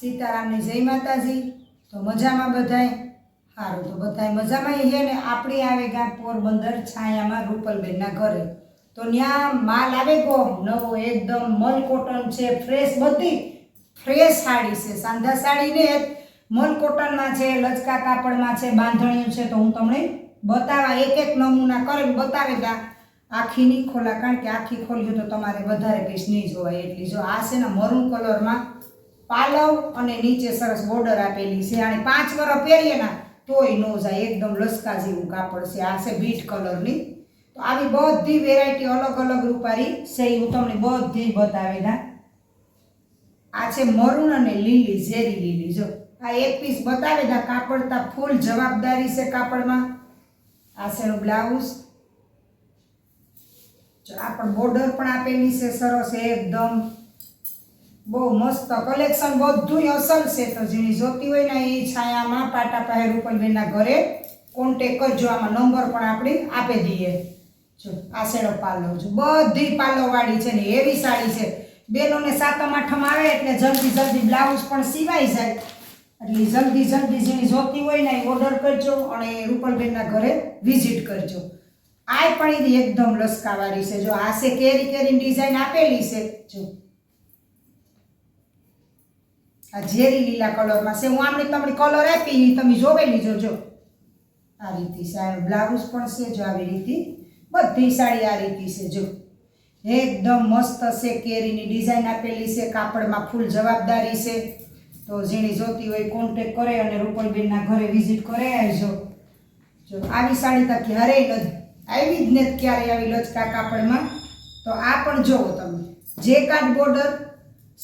સીતારામની જય માતાજી. તો મજામાં બધાય? સારું તો બધાય મજામાં? છે ને, આપણી આવે ગાં પોરબંદર છાયામાં રૂપલબેનના ઘરે. તો ત્યાં માલ આવે ગો નવો, એકદમ મલ કોટન છે, ફ્રેશ, બધી ફ્રેશ સાડી છે. સાંધા સાડી ને મલ કોટનમાં છે, લચકા કાપડમાં છે, બાંધણીયું છે. તો હું તમને બતાવા એક એક નમૂના કરીને બતાવેલા આખી નહીં ખોલા, કારણ કે આખી ખોલ્યું તો તમારે વધારે પીસ નહીં જોવાય. એટલી જો આ છે ને મરૂન કલરમાં પાલવ અને નીચે સરસ બોર્ડર આપેલી છે. અને પાંચ વરસ પહેરીએ ના, તોય નો જાય. એકદમ લસકા જેવું કાપડ છે. આ છે બીટ કલરની. તો આવી બધી વેરાયટી અલગ અલગ રૂપારી છે. હું તમને બધી બતાવેલા આ છે મરૂન અને લીલી, ઝેરી લીલી. જો, આ એક પીસ બતાવેલા કાપડતા ફૂલ જવાબદારી છે કાપડમાં. આ છે એનું બ્લાઉઝ આ પણ બોર્ડર પણ આપેલી છે. સરસ, એકદમ બહુ મસ્ત કલેક્શન બધું અસલ છે. તો જેની જોતી હોય ને, એ છાયામાં પાટા પાસે રૂપલબેનના ઘરે કોન્ટેક કરજો. આમાં નંબર પણ આપણે આપી દઈએ. જો, આ શેડો પાલો જો. બધી પાલોવાળી છે ને એવી સાડી છે. બેનોને સાતમ આઠમ આવે એટલે જલ્દી જલ્દી બ્લાઉઝ પણ સિવાય જાય. એટલે જલ્દી જલ્દી જેની જોતી હોય ને, એ ઓર્ડર કરજો અને રૂપલબેનના ઘરે વિઝિટ કરજો. આ પણ એકદમ લસકાવાળી છે. જો આ છે, કેરી કેરી ડિઝાઇન આપેલી છે. જો આ ઝેરી લીલા કલરમાં છે. હું આમની તમને કલર આપી તમે લીજો જોજો આ રીતે છે. બ્લાઉઝ પણ છે જો આવી રીતે. બધી સાડી આ રીતે છે, જો. એકદમ મસ્ત છે, કેરીની ડિઝાઇન આપેલી છે, કાપડમાં ફૂલ જવાબદારી છે. તો જેની જોતી હોય કોન્ટેક કરે અને રૂપલબેનના ઘરે વિઝિટ કરે આવજો જો, આવી સાડી તો ક્યારેય નથી આવી જ ને ક્યારેય આવી લચકા કાપડમાં. તો આ પણ જોવો તમે. જે કાર્ડ બોર્ડર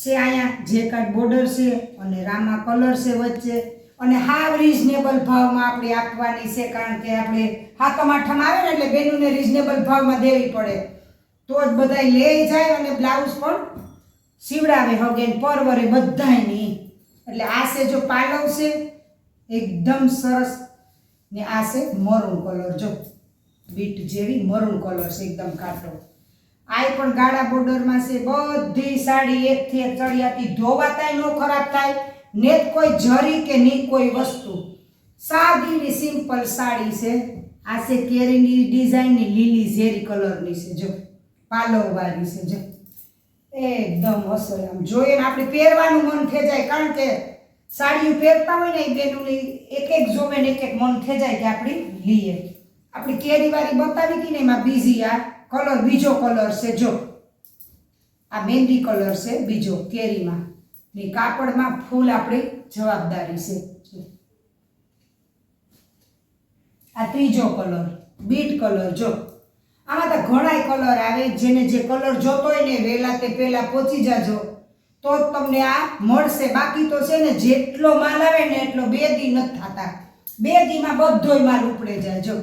છે અહીંયા, જે કાર્ડ બોર્ડર છે અને રામા કલર છે વચ્ચે. અને હાવ રિઝનેબલ ભાવમાં આપણે આપવાની છે, કારણ કે આપણે હાથમ આઠમ આવે ને એટલે બેનુને રિઝનેબલ ભાવમાં દેવી પડે. તો જ બધાય લે જાય અને બ્લાઉઝ પણ સીવડાવે હગે પરવરે નહીં એટલે આ છે જો પાલવ છે, એકદમ સરસ. ને આ છે મરૂન કલર જો બીટ જેવી મરૂન કલર છે, એકદમ કાટો. આ પણ ગાળા બોર્ડરમાં છે, બધી સાડી એકથી એક ચડિયાતી ધોવાતાય ન ખરાબ થાય. ને કોઈ જરી કે નહીં કોઈ વસ્તુ. સાદીની સિમ્પલ સાડી છે. આ છે કેરીની ડિઝાઇનની લીલી ઝેરી કલરની છે, જો. પાલવવાની છે, જો. એકદમ અસર આમ. જોઈએ ને આપણે પહેરવાનું મન થઈ કારણ કે સાડીઓ પહેરતા હોય ને એ બેનુની એક એક જોવે ને એક એક મન થઈ જાય કે આપણે લઈએ આપણી કેરીવાળી બતાવી હતી ને એમાં બીજી આ કલર, બીજો કલર છે જો. આ મહેંદી કલર છે બીજો કેરીમાં. ને કાપડમાં ફૂલ આપણી જવાબદારી છે. આ ત્રીજો કલર, બીટ કલર જો. આમાં તો ઘણાય કલર આવે, જેને જે કલર જોતો હોય ને વહેલા તે પહેલા પહોંચી જાજો. તો જ તમને આ મળશે. બાકી તો છે ને જેટલો માલ આવે ને એટલો બે દી નથી થતા. બે દીમાં બધોય માલ ઉપડે જાય જો.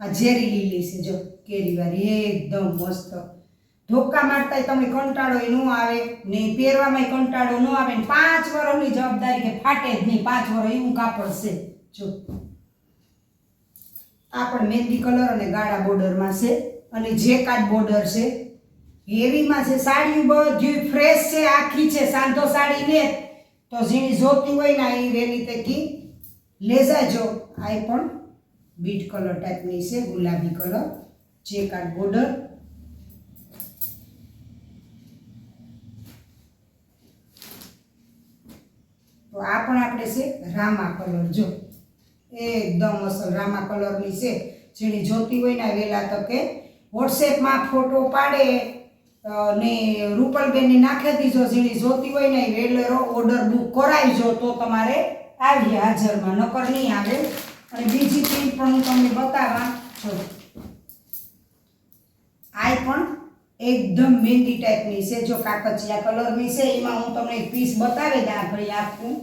આ ઝેરી લીલી છે, જો કેરીવાળી એકદમ મસ્ત. ધોકા મારતા તમે કંટાળો એ ન આવે, ને પહેરવામાં કંટાળો ન આવે, ને પાંચ વર્ષની જવાબદારી કે ફાટે જ નહીં, પાંચ વર્ષ એવું કાપડ છે, જો. આ પણ મહેંદી કલર અને ગાળા બોર્ડરમાં છે, અને જે કાટ બોર્ડર છે, હેવીમાં છે સાડી બધી ફ્રેશ છે, આખી છે, સાંધો સાડી ને તો જેની જોતી હોય ને એ વેલી તેકી, લેજાજો, આ પણ બીટ કલર ટાઈપની છે, ગુલાબી કલર, જે કાર્ડ બોર્ડર તો આ પણ આપણે છે, રામા કલર. જો એકદમ અસલ રામા કલરની છે. જેની જોતી હોય ને વહેલા તકે વોટ્સએપમાં ફોટો પાડે ને રૂપલબેનને નાખી દીજો. જેની જોતી હોય ને વેલેરો ઓર્ડર બુક કરાવીજો, તો તમારે આવી હાજરમાં. નકર નહીં આવે. અને બીજી પ્રિન્ટ પણ હું તમને બતાવવા છું. આ પણ એકદમ મહેંદી ટાઈપની છે. જો કાકચિયા કલરની છે એમાં હું તમને એક પીસ બતાવી દઉં ભાઈ આપું.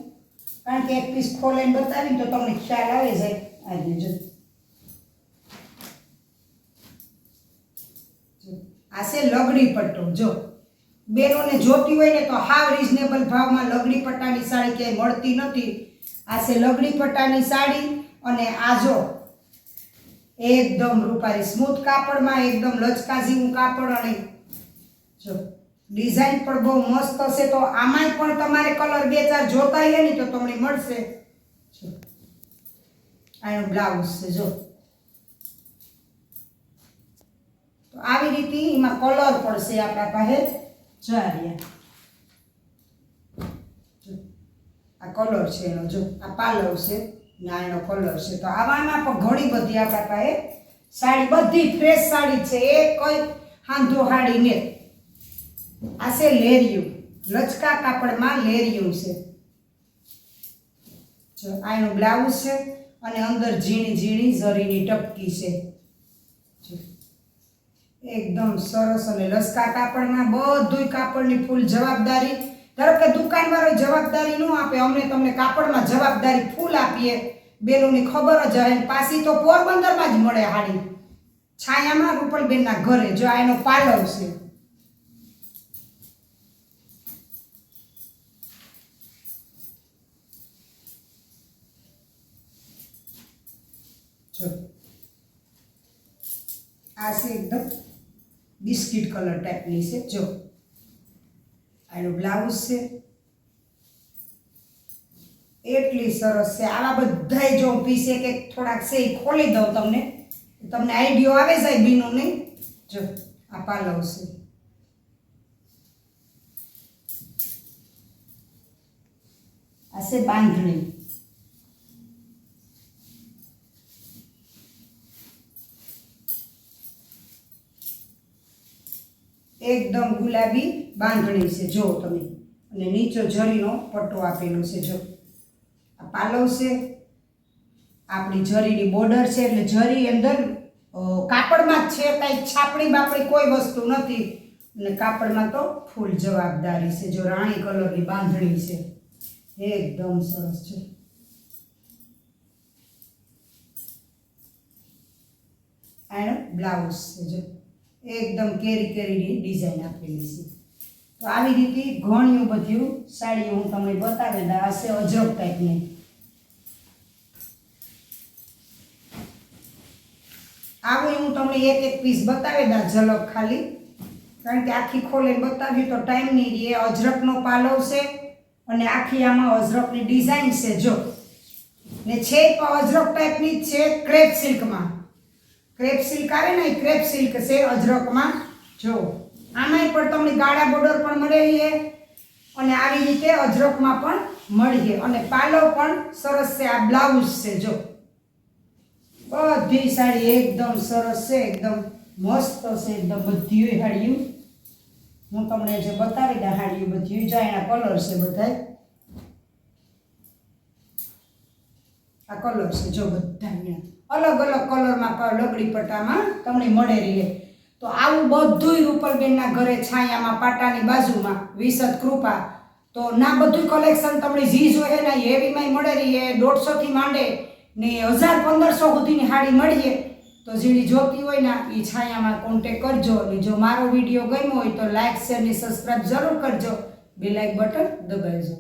કારણ કે એક પીસ ખોલીને બતાવી તો તમને ખ્યાલ આવે છે આજે જો, આ છે લગડી પટ્ટો જો. બેનોને જોતી હોય ને તો હાવ રિઝનેબલ ભાવમાં લગડી પટ્ટાની સાડી ક્યાંય મળતી નથી. આ છે લગડી પટ્ટાની સાડી અને આ જો, એકદમ રૂપારી સ્મૂથ કાપડમાં, એકદમ લચકા જેવું કાપડ અને જો, ડિઝાઇન પણ બહુ મસ્ત હશે, તો આમાંય પણ તમારે કલર બે ચાર જોતા હે ને તો તમને મળશે. આનો બ્લાઉઝ છે, જો. તો આવી રીતે એમાં કલર પડશે આપણા પાસે. જારિયા આ કલર છે એનો, જો, આ પાલવ છે. ના એનો કલર છે. તો આવામાં પણ ઘણી બધી આપણા પાસે સાડી, બધી ફ્રેશ સાડી છે. એ કોઈ હાંધો હાડી ને. આ છે લેરિયું. લચકા કાપડમાં લેરિયું છે. જો આ એનું બ્લાઉઝ છે અને અંદર ઝીણી ઝીણી ઝરીની ટપકી છે. એકદમ સરસ અને લસકા કાપડમાં બધુંય કાપડની ફૂલ જવાબદારી ધારો કે દુકાનવાળો જવાબદારી ન આપે, અમને તમને કાપડમાં જવાબદારી ફૂલ આપીએ, બેનોની ખબર જ અને પાછી તો પોરબંદરમાં જ મળે હાડી. છાયામાં રૂપલબેનના ઘરે, જો આ એનો પાલવ છે. જો. આ છે એકદમ બિસ્કિટ કલર ટાઈપની છે, જો. આનો બ્લાઉઝ છે. એટલી સરસ છે. આવા બધાય જો પીસ એક એક થોડાક છે એ ખોલી દઉં તમને. તમને આઈડિયો આવે જાય બીનો નહીં? જો, આ પાલવ છે. આ છે બાંધણી. એકદમ ગુલાબી બાંધણી છે. જો તમે. અને નીચો જરીનો પટ્ટો આપેલો છે. જો. આ પાલવ છે. આપણી જરીની બોર્ડર છે. એટલે જરી અંદર કાપડમાં જ છે. કાંઈ છાપડી બાપડી કોઈ વસ્તુ નથી. અને કાપડમાં તો ફૂલ જવાબદારી છે. જો રાણી કલરની બાંધણી છે. એકદમ સરસ છે. એન્ડ બ્લાઉઝ છે. જો. એકદમ કેરી કેરીની ડિઝાઇન આપેલી છે. તો આવી રીતે ઘણ્યું બધું સાડીઓ હું તમને બતાવી આ હશે અજરક ટાઈપની આવું હું તમને એક એક પીસ બતાવેલા ઝલક ખાલી. કારણ કે આખી ખોલે બતાવ્યું તો ટાઈમ નહીં રહે અજરકનો પાલવ છે અને આખી આમાં અજરકની ડિઝાઇન છે, જો. ને છે પણ અજરક ટાઈપની જ છે, ક્રેપ સિલ્કમાં. ક્રેપ સિલ્ક આવે ને ક્રેપ સિલ્ક છે અજરકમાં. જો આમાંય પણ તમને ગાળા બોર્ડર પણ મળેલી છે અને આવી રીતે અજરકમાં પણ મળી છે. અને પાલો પણ સરસ છે, આ બ્લાઉઝ છે, જો. બધી સાડી એકદમ સરસ છે, એકદમ મસ્ત છે, એકદમ બધી સાડીઓ હું તમને જે બતાવી દે સાડીઓ બધી જો એના કલર છે બધાય. આ કલર છે જો બધા અહીંયા. અલગ અલગ કલરમાં લગડી પટ્ટામાં તમને મળે રહીએ તો આવું બધુંય રૂપલબેનના ઘરે છાયામાં, પાટાની બાજુમાં વિસદ કૃપા. તો ના બધું કલેક્શન તમને જી જોઈએ ને હેવીમાંય મળે રહીએ દોઢસોથી માંડે ને હજાર પંદરસો સુધીની સાડી મળીએ. તો જેની જોતી હોય ને એ છાયામાં કોન્ટેક કરજો અને જો મારો વીડિયો ગમ્યો હોય તો લાઇક શેર ને સબસ્ક્રાઈબ જરૂર કરજો. બે લાઇક બટન દબાવજો.